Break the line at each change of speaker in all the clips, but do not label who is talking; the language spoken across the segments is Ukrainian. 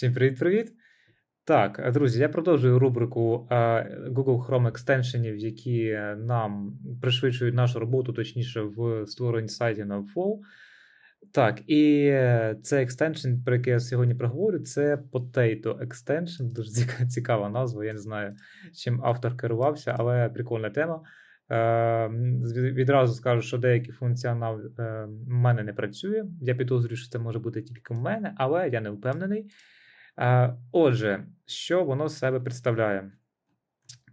Всім привіт-привіт. Так, друзі, я продовжую рубрику е, Google Chrome екстеншенів, які е, нам пришвидшують нашу роботу, точніше, в створенні сайтів на Webflow. Так, і е, цей екстеншн, про який я сьогодні проговорю, це Potato Extension. Дуже цікава назва. Я не знаю, чим автор керувався, але прикольна тема. Е, Відразу скажу, що деякий функціонал е, в мене не працює. Я підозрюю, що це може бути тільки в мене, але я не впевнений. Е, Отже, що воно з себе представляє?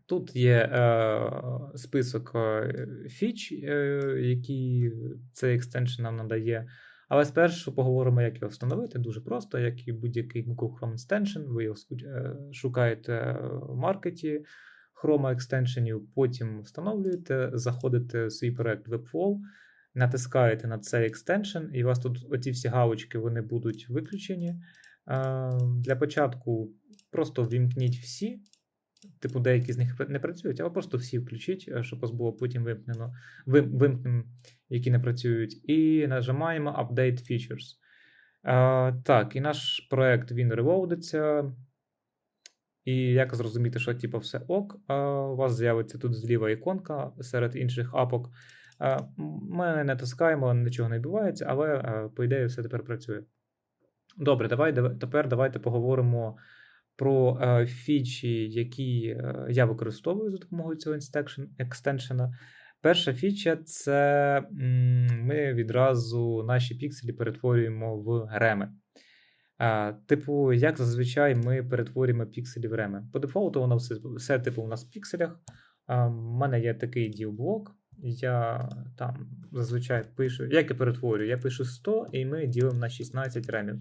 Тут є е, список е, фіч, е, які цей екстеншн нам надає. Але спершу поговоримо, як його встановити. Дуже просто, як і будь-який Google Chrome Extension, ви його е, шукаєте в маркеті Chrome екстеншенів, потім встановлюєте, заходите в свій проект Webflow, натискаєте на цей екстеншн, і у вас тут оці всі галочки вони будуть виключені. Е, Для початку просто вімкніть всі. Типу, деякі з них не працюють, але просто всі включіть, е, щоб вас було потім вимкнено, вим- вимкнено, які не працюють. І нажимаємо Update Features. Е, так, і наш проект він релоудиться. І як зрозуміти, що типу все ок, е, у вас з'явиться тут зліва іконка серед інших апок. Ми не натискаємо, нічого не відбувається, але по ідеї все тепер працює. Добре, давай, дав- тепер давайте поговоримо про е, фічі, які е, я використовую за допомогою цього екстеншена. Перша фіча це ми відразу наші пікселі перетворюємо в реми. А, типу, як зазвичай ми перетворюємо пікселі в реми. По дефолту воно все, все типу, у нас в пікселях. У мене є такий діл-блок. Я там зазвичай пишу, як я перетворюю, я пишу 100, і ми ділимо на 16 ремів.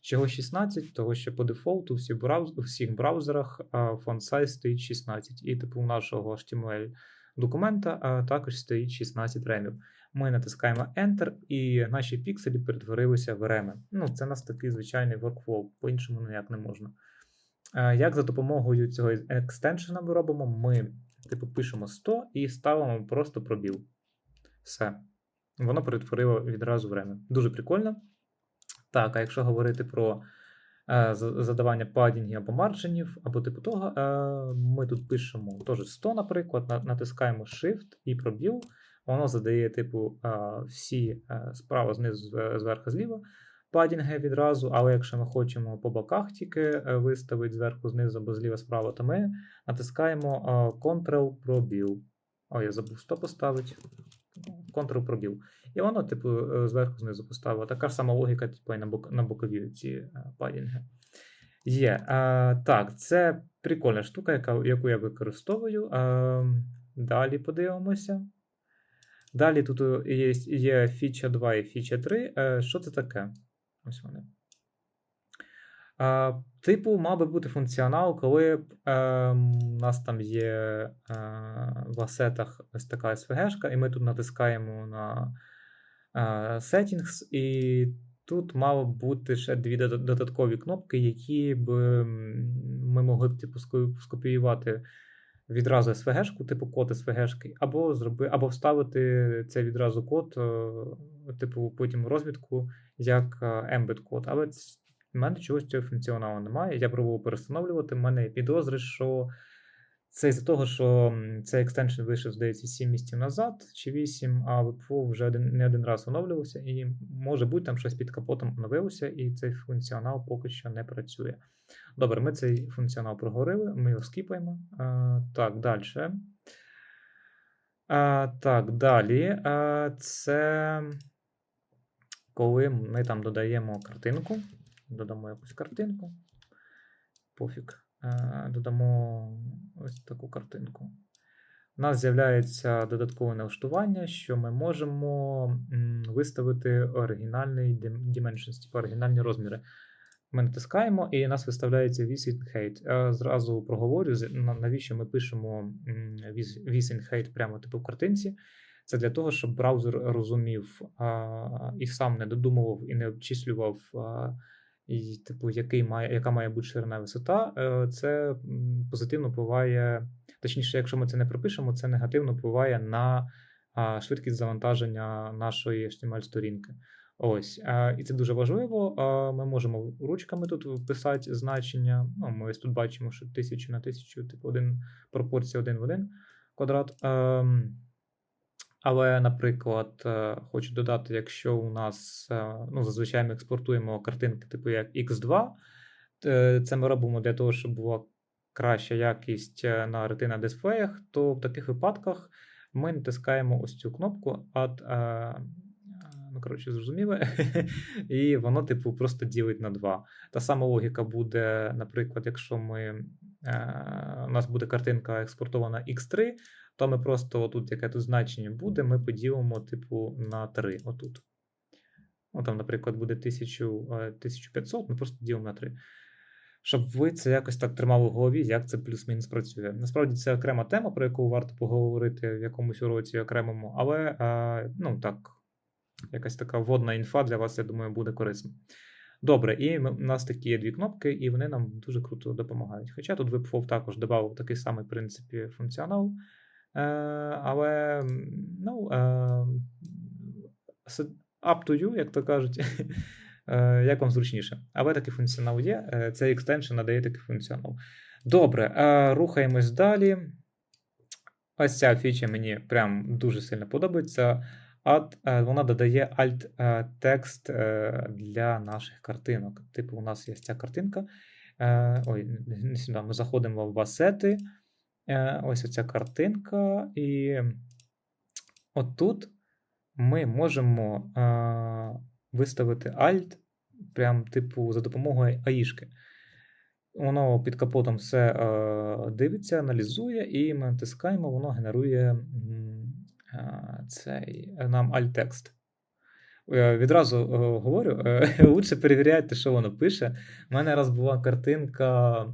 Чого 16? Того що по дефолту всі брауз... у всіх браузерах фон стоїть 16. І типу нашого HTML документа також стоїть 16 ремів. Ми натискаємо Enter, і наші пікселі перетворилися в реми. Ну, це у нас такий звичайний workflow, по-іншому ніяк не можна. Як за допомогою цього екстеншена ми робимо? Ми типу пишемо 100 і ставимо просто пробіл. Все. Воно перетворило відразу в реми. Дуже прикольно. Так, а якщо говорити про е, задавання падінгів або марджинів, або типу того, е, ми тут пишемо теж 100, наприклад, натискаємо Shift і пробіл. Воно задає, типу, е, всі е, справа, знизу, зверху, зліва падінги відразу, але якщо ми хочемо по боках тільки е, виставити зверху, знизу або зліва справа, то ми натискаємо е, Ctrl пробіл. О, я забув 100 поставити. Ctrl пробіл. І воно, типу, е, зверху знизу поставило. Така ж сама логіка, типу, і на, бок, на бокові ці падінги. Є. Е, так, це прикольна штука, яка, яку я використовую. Е, далі подивимося. Далі тут є, є фіча 2 і фіча 3. Е, що це таке? Ось вони. Е, типу, мав би бути функціонал, коли е, у нас там є е, в асетах ось така SVG-шка, і ми тут натискаємо на е, Settings, і тут мало бути ще дві додаткові кнопки, які б ми могли б типу, ско- скопіювати відразу SVG-шку, типу код SVG-шки, або, зроби, або вставити цей відразу код, е, типу, потім розвідку як е, embed код. Але в мене чогось цього функціоналу немає. Я пробував перестановлювати. В мене підозри, що це із-за того, що цей екстеншн вийшов, здається, 7 місяців назад чи 8, а Webflow вже один, не один раз оновлювався, і може бути там щось під капотом оновилося, і цей функціонал поки що не працює. Добре, ми цей функціонал проговорили, ми його скіпаємо. А, так, далі. А, так, далі. А, це коли ми там додаємо картинку. Додамо якусь картинку. Пофіг. Додамо ось таку картинку. У нас з'являється додаткове налаштування, що ми можемо виставити оригінальний dimensions, типу оригінальні розміри. Ми натискаємо, і нас виставляється visit height. Зразу проговорю, навіщо ми пишемо visit height прямо типу в картинці. Це для того, щоб браузер розумів а, і сам не додумував і не обчислював, а, і, типу, який має, яка має бути ширина висота. Е, Це позитивно впливає, точніше, якщо ми це не пропишемо, це негативно впливає на швидкість завантаження нашої HTML-сторінки. Ось, е, і це дуже важливо. Е, Ми можемо ручками тут вписати значення. Ну, ми ось тут бачимо, що 1000 на 1000, типу, один, пропорція 1 в 1 квадрат. Але, наприклад, е, хочу додати, якщо у нас е, ну, зазвичай ми експортуємо картинки, типу як X2, е, це ми робимо для того, щоб була краща якість на ретина дисплеях, то в таких випадках ми натискаємо ось цю кнопку Add, ну, коротше, зрозуміло, і воно, типу, просто ділить на 2. Та сама логіка буде, наприклад, якщо ми, у нас буде картинка експортована X3, то ми просто отут, яке тут значення буде, ми поділимо, типу, на 3 отут. Ну, там, наприклад, буде 1000, е, 1500, ми просто ділимо на 3. Щоб ви це якось так тримали в голові, як це плюс-мінус працює. Насправді це окрема тема, про яку варто поговорити в якомусь уроці окремому, але е, ну так, якась така вводна інфа для вас, я думаю, буде корисна. Добре, і у нас такі є дві кнопки, і вони нам дуже круто допомагають. Хоча тут WebFlow також додав такий самий, в принципі, функціонал. Е, але, ну, е, up to you, як то кажуть, Е, як вам зручніше. Але такий функціонал є. Цей екстеншн надає такий функціонал. Добре, рухаємось далі. Ось ця фіча мені прям дуже сильно подобається. Add, е, вона додає alt-текст для наших картинок. Типу, у нас є ця картинка. Ой, не сюди. Ми заходимо в асети. Е, Ось оця картинка. І отут ми можемо е, виставити Alt, прям, типу, за допомогою аїшки. Воно під капотом все е, дивиться, аналізує, і ми натискаємо, воно генерує цей нам alt-текст. Відразу говорю, лучше перевіряйте, що воно пише. У мене раз була картинка,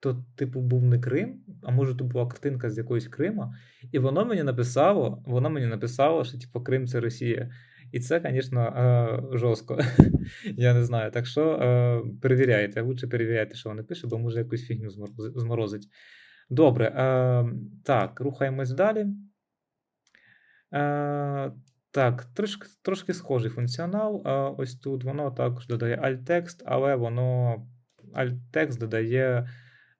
то, типу, був не Крим, а може, то була картинка з якогось Крима, і воно мені написало, воно мені написало, що типу, Крим це Росія. І це, звісно, е, жорстко. Я не знаю. Так що е, перевіряйте, лучше перевіряйте, що воно пише, бо може якусь фігню зморозить. Добре, е, так, рухаємось далі. Так, трошки, трошки схожий функціонал. Ось тут воно також додає alt-текст, але воно alt-текст додає,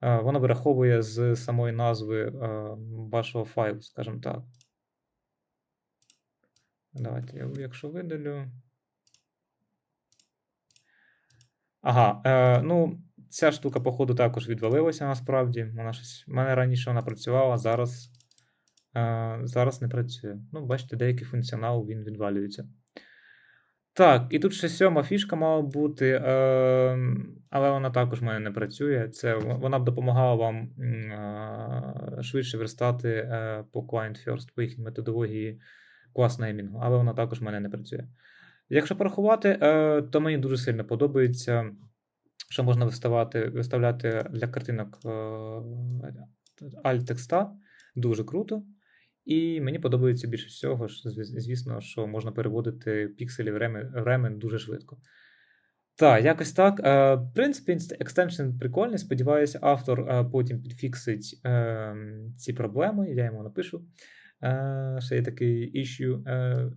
воно вираховує з самої назви вашого файлу, скажімо так. Давайте, я, якщо видалю. Ага, е, ну, ця штука, походу, також відвалилася насправді. Вона щось. У мене раніше вона працювала, зараз, е, зараз не працює. Ну, бачите, деякий функціонал він відвалюється. Так, і тут ще сьома фішка мала бути, е, але вона також в мене не працює. Це вона б допомагала вам е, швидше верстати е, по Client First, по їхній методології клас-неймінгу, але вона також в мене не працює. Якщо порахувати, е, то мені дуже сильно подобається, що можна виставати, виставляти для картинок е, alt-текста. Дуже круто. І мені подобається більше всього, звісно, що можна переводити пікселі в ремен, дуже швидко. Так, якось так. Е, В принципі, екстеншн прикольний. Сподіваюся, автор е, потім підфіксить е, ці проблеми. Я йому напишу. Е, Ще є такий. Е,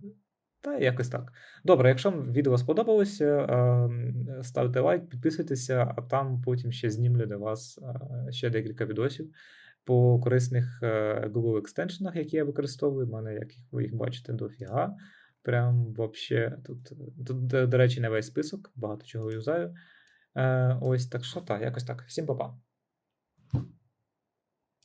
Та якось так. Добре, якщо відео сподобалося, е, ставте лайк, підписуйтеся, а там потім ще знімлю для вас ще декілька відосів по корисних е, Google екстеншенах, які я використовую. У мене, як ви їх бачите, дофіга. Прям вообще тут, тут, до, речі, не весь список, багато чого юзаю. Е, ось так що так, якось так. Всім па-па.